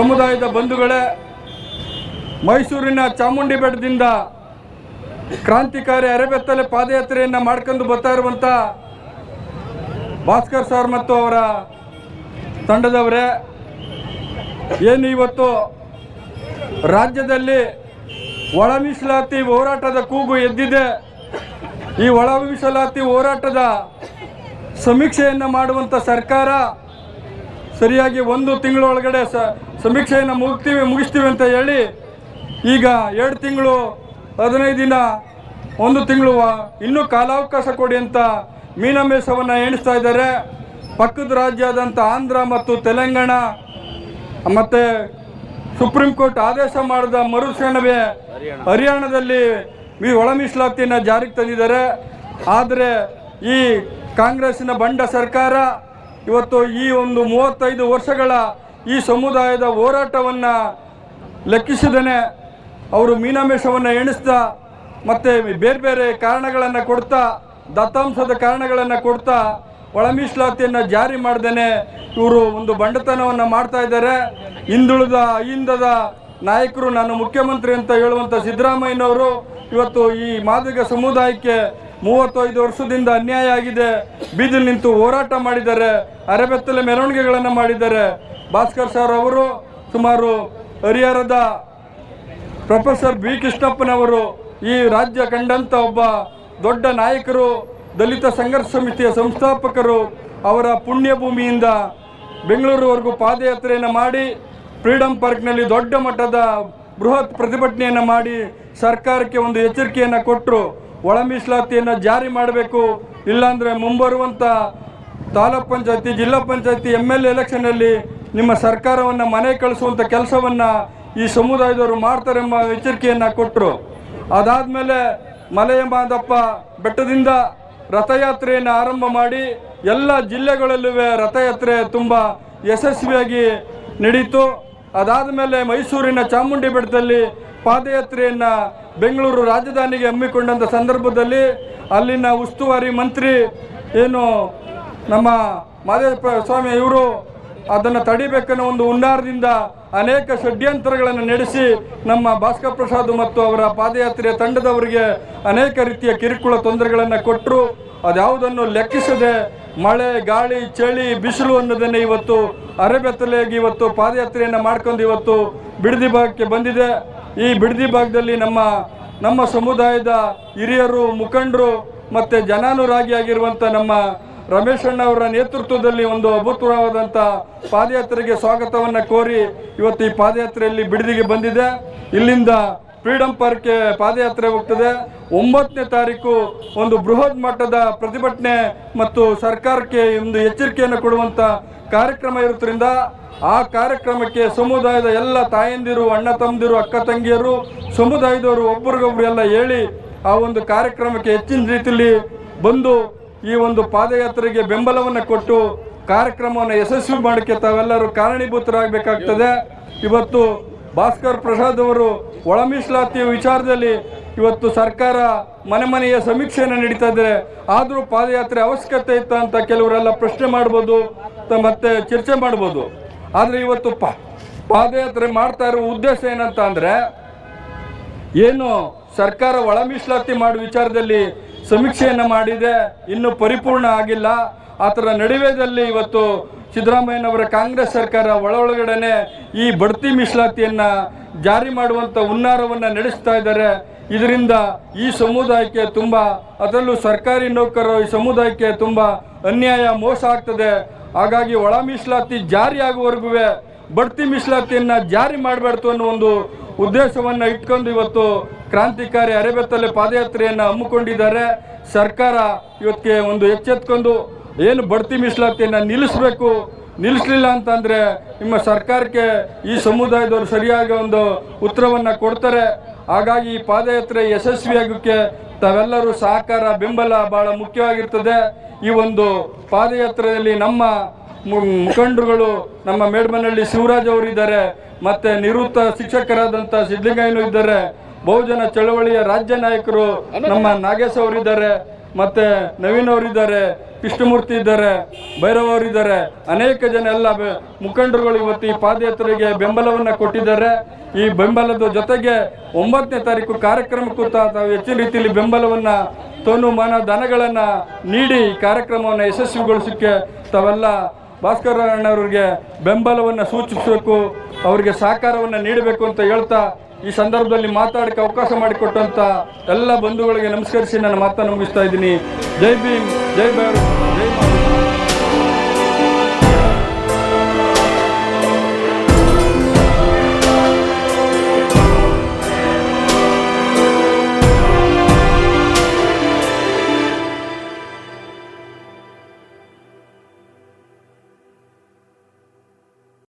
ಸಮುದಾಯದ ಬಂಧುಗಳೇ, ಮೈಸೂರಿನ ಚಾಮುಂಡಿ ಬೆಟ್ಟದಿಂದ ಕ್ರಾಂತಿಕಾರಿ ಅರೆಬೆತ್ತಲೆ ಪಾದಯಾತ್ರೆಯನ್ನು ಮಾಡ್ಕೊಂಡು ಬರ್ತಾ ಇರುವಂಥ ಭಾಸ್ಕರ್ ಸರ್ ಮತ್ತು ಅವರ ತಂಡದವರೇ, ಏನು ಇವತ್ತು ರಾಜ್ಯದಲ್ಲಿ ಒಳ ಮೀಸಲಾತಿ ಹೋರಾಟದ ಕೂಗು ಎದ್ದಿದೆ. ಈ ಒಳ ಮೀಸಲಾತಿ ಹೋರಾಟದ ಸಮೀಕ್ಷೆಯನ್ನು ಮಾಡುವಂಥ ಸರ್ಕಾರ ಸರಿಯಾಗಿ ಒಂದು ತಿಂಗಳೊಳಗಡೆ ಸ ಸಮೀಕ್ಷೆಯನ್ನು ಮುಗ್ತೀವಿ, ಮುಗಿಸ್ತೀವಿ ಅಂತ ಹೇಳಿ ಈಗ ಎರಡು ತಿಂಗಳು, ಹದಿನೈದು ದಿನ, ಒಂದು ತಿಂಗಳು ಇನ್ನೂ ಕಾಲಾವಕಾಶ ಕೊಡಿ ಅಂತ ಮೀನಮೇಷವನ್ನು ಎಣಿಸ್ತಾ ಇದ್ದಾರೆ. ಪಕ್ಕದ ರಾಜ್ಯದಂಥ ಆಂಧ್ರ ಮತ್ತು ತೆಲಂಗಾಣ, ಮತ್ತು ಸುಪ್ರೀಂ ಕೋರ್ಟ್ ಆದೇಶ ಮಾಡಿದ ಮರುಕ್ಷಣವೇ ಹರಿಯಾಣದಲ್ಲಿ ಈ ಒಳ ಮೀಸಲಾತಿಯನ್ನು ಜಾರಿಗೆ ತಂದಿದ್ದಾರೆ. ಆದರೆ ಈ ಕಾಂಗ್ರೆಸ್ಸಿನ ಬಂಡ ಸರ್ಕಾರ ಇವತ್ತು ಈ ಒಂದು ಮೂವತ್ತೈದು ವರ್ಷಗಳ ಈ ಸಮುದಾಯದ ಹೋರಾಟವನ್ನು ಲೆಕ್ಕಿಸಿದೇನೆ ಅವರು ಮೀನಾಮೇಷವನ್ನು ಎಣಿಸ್ತಾ ಮತ್ತು ಬೇರೆ ಬೇರೆ ಕಾರಣಗಳನ್ನು ಕೊಡ್ತಾ, ದತ್ತಾಂಶದ ಕಾರಣಗಳನ್ನು ಕೊಡ್ತಾ ಒಳ ಮೀಸಲಾತಿಯನ್ನು ಜಾರಿ ಮಾಡ್ದೇನೆ ಇವರು ಒಂದು ಬಂಡತನವನ್ನು ಮಾಡ್ತಾ ಇದ್ದಾರೆ. ಹಿಂದುಳಿದ ಅಹಿಂದದ ನಾಯಕರು ನಾನು ಮುಖ್ಯಮಂತ್ರಿ ಅಂತ ಹೇಳುವಂಥ ಸಿದ್ದರಾಮಯ್ಯನವರು ಇವತ್ತು ಈ ಮಾದಿಗ ಸಮುದಾಯಕ್ಕೆ ಮೂವತ್ತೈದು ವರ್ಷದಿಂದ ಅನ್ಯಾಯ ಆಗಿದೆ. ಬೀದಿಲ್ ನಿಂತು ಹೋರಾಟ ಮಾಡಿದ್ದಾರೆ. ಅರೆಬೆತ್ತಲೆ ಮೆರವಣಿಗೆಗಳನ್ನು ಮಾಡಿದ್ದಾರೆ. ಭಾಸ್ಕರ್ ಸರ್ ಅವರು, ಸುಮಾರು ಹರಿಹರದ ಪ್ರೊಫೆಸರ್ ಬಿ ಕೃಷ್ಣಪ್ಪನವರು ಈ ರಾಜ್ಯ ಕಂಡಂಥ ಒಬ್ಬ ದೊಡ್ಡ ನಾಯಕರು, ದಲಿತ ಸಂಘರ್ಷ ಸಮಿತಿಯ ಸಂಸ್ಥಾಪಕರು, ಅವರ ಪುಣ್ಯ ಭೂಮಿಯಿಂದ ಬೆಂಗಳೂರುವರೆಗೂ ಪಾದಯಾತ್ರೆಯನ್ನು ಮಾಡಿ, ಫ್ರೀಡಂ ಪಾರ್ಕ್ನಲ್ಲಿ ದೊಡ್ಡ ಮಟ್ಟದ ಬೃಹತ್ ಪ್ರತಿಭಟನೆಯನ್ನು ಮಾಡಿ ಸರ್ಕಾರಕ್ಕೆ ಒಂದು ಎಚ್ಚರಿಕೆಯನ್ನು ಕೊಟ್ಟರು ಒಳ ಮೀಸಲಾತಿಯನ್ನು ಜಾರಿ ಮಾಡಬೇಕು, ಇಲ್ಲಾಂದರೆ ಮುಂಬರುವಂಥ ತಾಲೂಕ್ ಪಂಚಾಯತಿ, ಜಿಲ್ಲಾ ಪಂಚಾಯತಿ ಎಂ ಎಲ್ ಎಲೆಕ್ಷನಲ್ಲಿ ನಿಮ್ಮ ಸರ್ಕಾರವನ್ನು ಮನೆ ಕಳಿಸುವಂಥ ಕೆಲಸವನ್ನು ಈ ಸಮುದಾಯದವರು ಮಾಡ್ತಾರೆ ಎಂಬ ಎಚ್ಚರಿಕೆಯನ್ನು ಕೊಟ್ಟರು ಅದಾದಮೇಲೆ ಮಲೆಯ ಮಾದಪ್ಪ ಬೆಟ್ಟದಿಂದ ರಥಯಾತ್ರೆಯನ್ನು ಆರಂಭ ಮಾಡಿ ಎಲ್ಲ ಜಿಲ್ಲೆಗಳಲ್ಲೂ ರಥಯಾತ್ರೆ ತುಂಬ ಯಶಸ್ವಿಯಾಗಿ ನಡೀತು. ಅದಾದ ಮೇಲೆ ಮೈಸೂರಿನ ಚಾಮುಂಡಿ ಬೆಟ್ಟದಲ್ಲಿ ಪಾದಯಾತ್ರೆಯನ್ನು ಬೆಂಗಳೂರು ರಾಜಧಾನಿಗೆ ಹಮ್ಮಿಕೊಂಡಂಥ ಸಂದರ್ಭದಲ್ಲಿ ಅಲ್ಲಿನ ಉಸ್ತುವಾರಿ ಮಂತ್ರಿ ಏನು ನಮ್ಮ ಮಾದೇವ ಸ್ವಾಮಿ ಇವರು ಅದನ್ನು ತಡಿಬೇಕನ್ನೋ ಒಂದು ಹುನ್ನಾರದಿಂದ ಅನೇಕ ಷಡ್ಯಂತರಗಳನ್ನು ನಡೆಸಿ ನಮ್ಮ ಭಾಸ್ಕರ್ ಪ್ರಸಾದ್ ಮತ್ತು ಅವರ ಪಾದಯಾತ್ರೆಯ ತಂಡದವರಿಗೆ ಅನೇಕ ರೀತಿಯ ಕಿರುಕುಳ ತೊಂದರೆಗಳನ್ನು ಕೊಟ್ಟರು ಅದ್ಯಾವುದನ್ನು ಲೆಕ್ಕಿಸದೆ ಮಳೆ, ಗಾಳಿ, ಚಳಿ, ಬಿಸಿಲು ಅನ್ನೋದನ್ನು ಇವತ್ತು ಅರೆಬೆತ್ತಲೆಯಾಗಿ ಇವತ್ತು ಪಾದಯಾತ್ರೆಯನ್ನು ಮಾಡ್ಕೊಂಡು ಇವತ್ತು ಬಿಡದಿ ಭಾಗಕ್ಕೆ ಬಂದಿದೆ. ಈ ಬಿಡದಿ ಭಾಗದಲ್ಲಿ ನಮ್ಮ ನಮ್ಮ ಸಮುದಾಯದ ಹಿರಿಯರು, ಮುಖಂಡರು ಮತ್ತು ಜನಾನುರಾಗಿಯಾಗಿರುವಂಥ ನಮ್ಮ ರಮೇಶಣ್ಣ ಅವರ ನೇತೃತ್ವದಲ್ಲಿ ಒಂದು ಅಭೂತಪೂರ್ವವಾದಂಥ ಪಾದಯಾತ್ರೆಗೆ ಸ್ವಾಗತವನ್ನು ಕೋರಿ ಇವತ್ತು ಈ ಪಾದಯಾತ್ರೆಯಲ್ಲಿ ಬಿಡದಿಗೆ ಬಂದಿದೆ. ಇಲ್ಲಿಂದ ಫ್ರೀಡಂ ಪಾರ್ಕ್ಗೆ ಪಾದಯಾತ್ರೆ ಹೋಗ್ತದೆ. ಒಂಬತ್ತನೇ ತಾರೀಕು ಒಂದು ಬೃಹತ್ ಮಟ್ಟದ ಪ್ರತಿಭಟನೆ ಮತ್ತು ಸರ್ಕಾರಕ್ಕೆ ಒಂದು ಎಚ್ಚರಿಕೆಯನ್ನು ಕೊಡುವಂಥ ಕಾರ್ಯಕ್ರಮ ಇರೋದ್ರಿಂದ ಆ ಕಾರ್ಯಕ್ರಮಕ್ಕೆ ಸಮುದಾಯದ ಎಲ್ಲ ತಾಯಂದಿರು, ಅಣ್ಣ ತಮ್ಮದಿರು, ಅಕ್ಕ ತಂಗಿಯರು, ಸಮುದಾಯದವರು ಒಬ್ಬರಿಗೊಬ್ರು ಎಲ್ಲ ಹೇಳಿ ಆ ಒಂದು ಕಾರ್ಯಕ್ರಮಕ್ಕೆ ಹೆಚ್ಚಿನ ರೀತಿಯಲ್ಲಿ ಬಂದು ಈ ಒಂದು ಪಾದಯಾತ್ರೆಗೆ ಬೆಂಬಲವನ್ನು ಕೊಟ್ಟು ಕಾರ್ಯಕ್ರಮವನ್ನು ಯಶಸ್ವಿ ಮಾಡೋಕ್ಕೆ ತಾವೆಲ್ಲರೂ ಕಾರಣೀಭೂತರಾಗಬೇಕಾಗ್ತದೆ. ಇವತ್ತು ಭಾಸ್ಕರ್ ಪ್ರಸಾದ್ ಅವರು ಒಳ ಮೀಸಲಾತಿ ವಿಚಾರದಲ್ಲಿ ಇವತ್ತು ಸರ್ಕಾರ ಮನೆ ಮನೆಯ ಸಮೀಕ್ಷೆಯನ್ನು ನಡೀತಾ ಇದ್ದಾರೆ. ಆದರೂ ಪಾದಯಾತ್ರೆ ಅವಶ್ಯಕತೆ ಇತ್ತ ಅಂತ ಕೆಲವರೆಲ್ಲ ಪ್ರಶ್ನೆ ಮಾಡ್ಬೋದು ಮತ್ತೆ ಚರ್ಚೆ ಮಾಡ್ಬೋದು. ಆದರೆ ಇವತ್ತು ಪ, ಪಾದಯಾತ್ರೆ ಮಾಡ್ತಾ ಇರೋ ಉದ್ದೇಶ ಏನಂತ ಅಂದರೆ, ಏನು ಸರ್ಕಾರ ಒಳ ಮೀಸಲಾತಿ ಮಾಡುವ ವಿಚಾರದಲ್ಲಿ ಸಮೀಕ್ಷೆಯನ್ನು ಮಾಡಿದೆ, ಇನ್ನೂ ಪರಿಪೂರ್ಣ ಆಗಿಲ್ಲ. ಆ ಥರ ನಡುವೆದಲ್ಲಿ ಇವತ್ತು ಸಿದ್ದರಾಮಯ್ಯನವರ ಕಾಂಗ್ರೆಸ್ ಸರ್ಕಾರ ಒಳ ಒಳಗಡೆನೆ ಈ ಬಡ್ತಿ ಮೀಸಲಾತಿಯನ್ನು ಜಾರಿ ಮಾಡುವಂಥ ಹುನ್ನಾರವನ್ನು ನಡೆಸ್ತಾ ಇದ್ದಾರೆ. ಇದರಿಂದ ಈ ಸಮುದಾಯಕ್ಕೆ ತುಂಬ, ಅದರಲ್ಲೂ ಸರ್ಕಾರಿ ನೌಕರರು ಈ ಸಮುದಾಯಕ್ಕೆ ತುಂಬ ಅನ್ಯಾಯ, ಮೋಸ ಆಗ್ತದೆ. ಹಾಗಾಗಿ ಒಳ ಮೀಸಲಾತಿ ಜಾರಿ ಆಗುವವರೆಗೂ ಬಡ್ತಿ ಮೀಸಲಾತಿಯನ್ನು ಜಾರಿ ಮಾಡಬಾರ್ದು ಅನ್ನೋ ಒಂದು ಉದ್ದೇಶವನ್ನು ಇಟ್ಕೊಂಡು ಇವತ್ತು ಕ್ರಾಂತಿಕಾರಿ ಅರೆಬೆತ್ತಲೆ ಪಾದಯಾತ್ರೆಯನ್ನು ಹಮ್ಮಿಕೊಂಡಿದ್ದಾರೆ. ಸರ್ಕಾರ ಇವತ್ತಿಗೆ ಒಂದು ಎಚ್ಚೆತ್ಕೊಂಡು ಏನು ಬಡ್ತಿ ಮೀಸಲಾತಿಯನ್ನು ನಿಲ್ಲಿಸಬೇಕು, ನಿಲ್ಲಿಸಲಿಲ್ಲ ಅಂತಂದರೆ ನಿಮ್ಮ ಸರ್ಕಾರಕ್ಕೆ ಈ ಸಮುದಾಯದವರು ಸರಿಯಾಗಿ ಒಂದು ಉತ್ತರವನ್ನು ಕೊಡ್ತಾರೆ. ಹಾಗಾಗಿ ಈ ಪಾದಯಾತ್ರೆ ಯಶಸ್ವಿಯಾಗೋಕ್ಕೆ ತಾವೆಲ್ಲರೂ ಸಹಕಾರ, ಬೆಂಬಲ ಭಾಳ ಮುಖ್ಯವಾಗಿರ್ತದೆ. ಈ ಒಂದು ಪಾದಯಾತ್ರೆಯಲ್ಲಿ ನಮ್ಮ ಮುಖಂಡರುಗಳು, ನಮ್ಮ ಮೇಡ್ಮನಹಳ್ಳಿ ಶಿವರಾಜ್ ಅವರು ಇದ್ದಾರೆ, ಮತ್ತೆ ನಿವೃತ್ತ ಶಿಕ್ಷಕರಾದಂಥ ಸಿದ್ದಲಿಂಗಯ್ಯನೂ ಇದ್ದಾರೆ, ಬಹುಜನ ಚಳವಳಿಯ ರಾಜ್ಯ ನಾಯಕರು ನಮ್ಮ ನಾಗೇಶ್ ಅವರಿದ್ದಾರೆ ಮತ್ತು ನವೀನ್ ಅವರಿದ್ದಾರೆ, ಕೃಷ್ಣಮೂರ್ತಿ ಇದ್ದಾರೆ, ಭೈರವ್ ಅವರಿದ್ದಾರೆ. ಅನೇಕ ಜನ ಎಲ್ಲ ಮುಖಂಡರುಗಳು ಇವತ್ತು ಈ ಪಾದಯಾತ್ರೆಗೆ ಬೆಂಬಲವನ್ನು ಕೊಟ್ಟಿದ್ದಾರೆ. ಈ ಬೆಂಬಲದ ಜೊತೆಗೆ ಒಂಬತ್ತನೇ ತಾರೀಕು ಕಾರ್ಯಕ್ರಮಕ್ಕೂ ತಾವು ಹೆಚ್ಚಿನ ರೀತಿಯಲ್ಲಿ ಬೆಂಬಲವನ್ನು ತೋನು ಮಾನ, ಧನಗಳನ್ನು ನೀಡಿ ಕಾರ್ಯಕ್ರಮವನ್ನು ಯಶಸ್ವಿಗೊಳಿಸಕ್ಕೆ ತಾವೆಲ್ಲ ಭಾಸ್ಕರ ಅಣ್ಣವ್ರಿಗೆ ಬೆಂಬಲವನ್ನು ಸೂಚಿಸಬೇಕು, ಅವರಿಗೆ ಸಹಕಾರವನ್ನು ನೀಡಬೇಕು ಅಂತ ಹೇಳ್ತಾ ಈ ಸಂದರ್ಭದಲ್ಲಿ ಮಾತಾಡಕ್ಕೆ ಅವಕಾಶ ಮಾಡಿಕೊಟ್ಟಂಥ ಎಲ್ಲ ಬಂಧುಗಳಿಗೆ ನಮಸ್ಕರಿಸಿ ನನ್ನ ಮಾತನ್ನು ಮುಗಿಸ್ತಾ ಇದ್ದೀನಿ. ಜೈ ಭೀಮ್, ಜೈ ಭೈರವ್